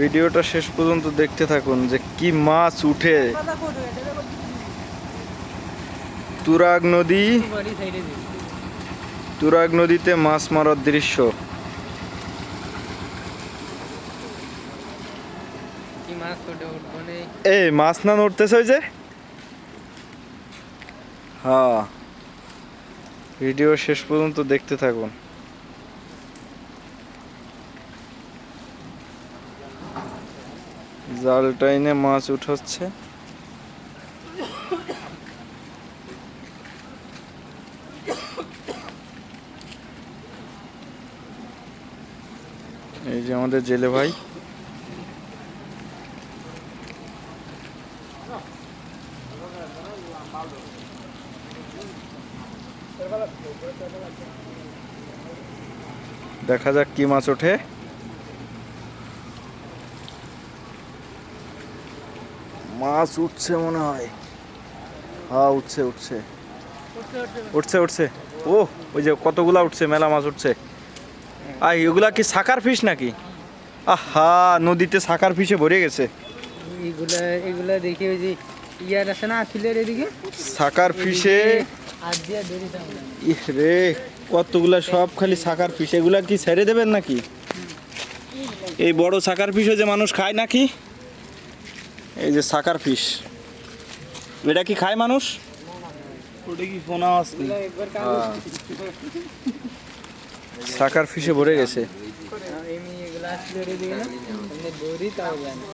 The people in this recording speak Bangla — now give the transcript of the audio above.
ভিডিওটা শেষ পর্যন্ত দেখতে থাকুন যে কি মাছ উঠে। তুরাগ নদী, তুরাগ নদীতে মাছ মারার দৃশ্য। এই, মাছ না নড়তেছে ওই যে? হ্যাঁ। ভিডিও শেষ পর্যন্ত দেখতে থাকুন। জাল টাইনে মাছ উঠাচ্ছে। এই যে আমাদের জেলে ভাই। দেখা যাক কি মাছ ওঠে। মাছ উঠছে মনে হয়। হ্যাঁ উঠছে উঠছে। উঠছে উঠছে ও ওই যে কতগুলা উঠছে মেলা মাছ উঠছে। আই এগুলা কি সাকার ফিশ নাকি? আহা নদীতে সাকার ফিশে ভরে গেছে। এগুলা এগুলা দেখি ওই যে ইয়ার আছে না আখিলের এদিকে? সাকার ফিশে। আর রে কতগুলা সব খালি সাকার ফিশ। এগুলা কি ছেড়ে দেবেন নাকি? এই বড় সাকার ফিশও যে মানুষ খায় নাকি? এই যে সাকার ফিশ এটা কি খায় মানুষ? ওটা কি ফোনা একবার সাকার ফিশে ভরে গেছে।